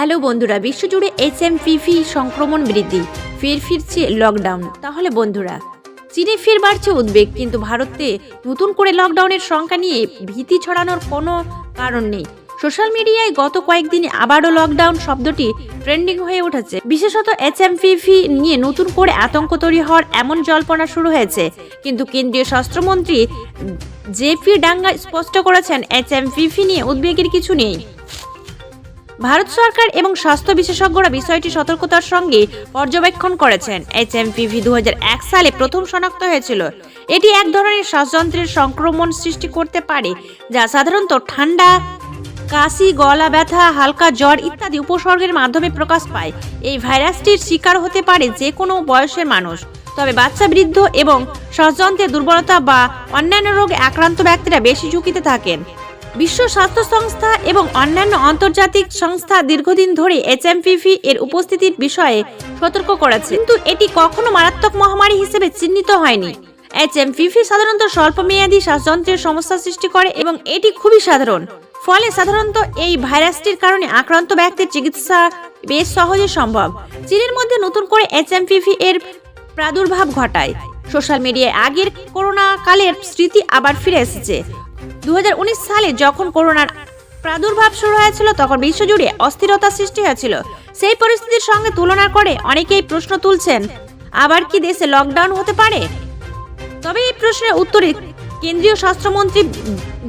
Hello বন্ধুরা, বিশ্বজুড়ে H M Phi Phi সংক্রমণ বৃদ্ধি, ফের ফিরছে লকডাউন তাহলে বন্ধুরা, চীনে ফের বাড়ছে উদ্বেগ, কিন্তু ভারতে নতুন করে লকডাউনের সংখ্যা নিয়ে ভীতি ছড়ানোর কোনো কারণ নেই। সোশ্যাল মিডিয়ায় গত কয়েকদিনে আবারও লকডাউন শব্দটি ট্রেন্ডিং হয়ে উঠেছে। বিশেষত এইচ এম নিয়ে নতুন করে আতঙ্ক তৈরি হওয়ার এমন জল্পনা শুরু হয়েছে। কিন্তু কেন্দ্রীয় স্বাস্থ্যমন্ত্রী জেপি ডাঙ্গা স্পষ্ট করেছেন এইচ এম নিয়ে উদ্বেগের কিছু নেই। ভারত সরকার এবং স্বাস্থ্য বিশেষজ্ঞরা বিষয়টি সতর্কতার সঙ্গে পর্যবেক্ষণ করেছেন। এইচ এম পিভি দু হাজার এক সালে প্রথম শনাক্ত হয়েছিল। এটি এক ধরনের শ্বাসযন্ত্রের সংক্রমণ সৃষ্টি করতে পারে, যা সাধারণত ঠান্ডা, কাশি, গলা ব্যথা, হালকা জ্বর ইত্যাদি উপসর্গের মাধ্যমে প্রকাশ পায়। এই ভাইরাসটির শিকার হতে পারে যে কোনো বয়সের মানুষ। তবে বাচ্চা বৃদ্ধ এবং শ্বাসযন্ত্রের দুর্বলতা বা অন্যান্য রোগে আক্রান্ত ব্যক্তিরা বেশি ঝুঁকিতে থাকেন। বিশ্ব স্বাস্থ্য সংস্থা এবং অন্যান্য আন্তর্জাতিক সংস্থা দীর্ঘদিন ধরে এইচএমপিভি এর উপস্থিতির বিষয়ে সতর্ক করেছে। কিন্তু এটি কখনো মারাত্মক মহামারী হিসেবে চিহ্নিত হয়নি। এইচএমপিভি সাধারণত স্বল্পমেয়াদী শ্বাসযন্ত্রের সমস্যা সৃষ্টি করে এবং এটি খুবই সাধারণ। ফলে সাধারণত এই ভাইরাসটির কারণে আক্রান্ত ব্যক্তির চিকিৎসা বেশ সহজে সম্ভব। চীনের মধ্যে নতুন করে এইচএমপিভি এর প্রাদুর্ভাব ঘটায়। সোশ্যাল মিডিয়ায় আগের করোনা কালের স্মৃতি আবার ফিরে এসেছে। দু হাজার উনিশ সালে যখন করোনার প্রাদুর্ভাব শুরু হয়েছিল, তখন বিশ্বজুড়ে অস্থিরতা সৃষ্টি হয়েছিল। সেই পরিস্থিতির সঙ্গে তুলনা করে অনেকেই প্রশ্ন তুলছেন, আবার কি দেশে লকডাউন হতে পারে? তবে এই প্রশ্নের উত্তরে কেন্দ্রীয় স্বাস্থ্যমন্ত্রী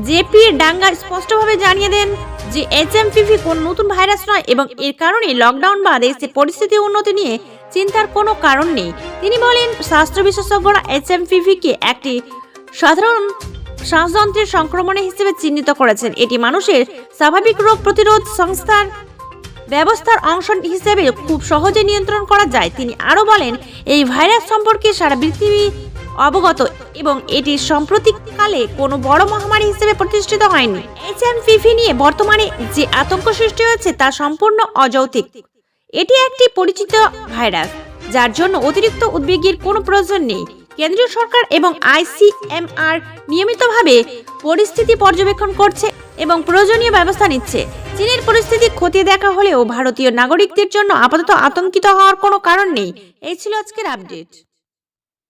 জেপি ডাঙ্গা স্পষ্টভাবে জানিয়ে দেন যে এইচএমপিভি কোন নতুন ভাইরাস নয় এবং এর কারণে লকডাউন বা দেশের পরিস্থিতি উন্নতি নিয়ে চিন্তার কোনো কারণ নেই। তিনি বলেন, স্বাস্থ্য বিশেষজ্ঞরা এইচএমপিভি কে একটি সাধারণ শ্বাসযন্ত্রের সংক্রমণে হিসেবে চিহ্নিত করেছেন। এটি মানুষের স্বাভাবিক রোগ প্রতিরোধ সংস্থার ব্যবস্থার অংশ হিসেবে খুব সহজে নিয়ন্ত্রণ করা যায়। তিনি আরও বলেন, এই ভাইরাস সম্পর্কে সারা পৃথিবী অবগত এবং এটি সাম্প্রতিককালে কোনো বড় মহামারী হিসেবে প্রতিষ্ঠিত হয়নি। এইচএমভিভি নিয়ে বর্তমানে যে আতঙ্ক সৃষ্টি হয়েছে তা সম্পূর্ণ অযৌক্তিক। এটি একটি পরিচিত ভাইরাস, যার জন্য অতিরিক্ত উদ্বেগের কোনো প্রয়োজন নেই। কেন্দ্রীয় সরকার এবং আইসিএমআর নিয়মিতভাবে পরিস্থিতি পর্যবেক্ষণ করছে এবং প্রয়োজনীয় ব্যবস্থা নিচ্ছে। চীনের পরিস্থিতি খতিয়ে দেখা হলেও ভারতীয় নাগরিকদের জন্য আপাতত আতঙ্কিত হওয়ার কোনো কারণ নেই। এই ছিল আজকের আপডেট।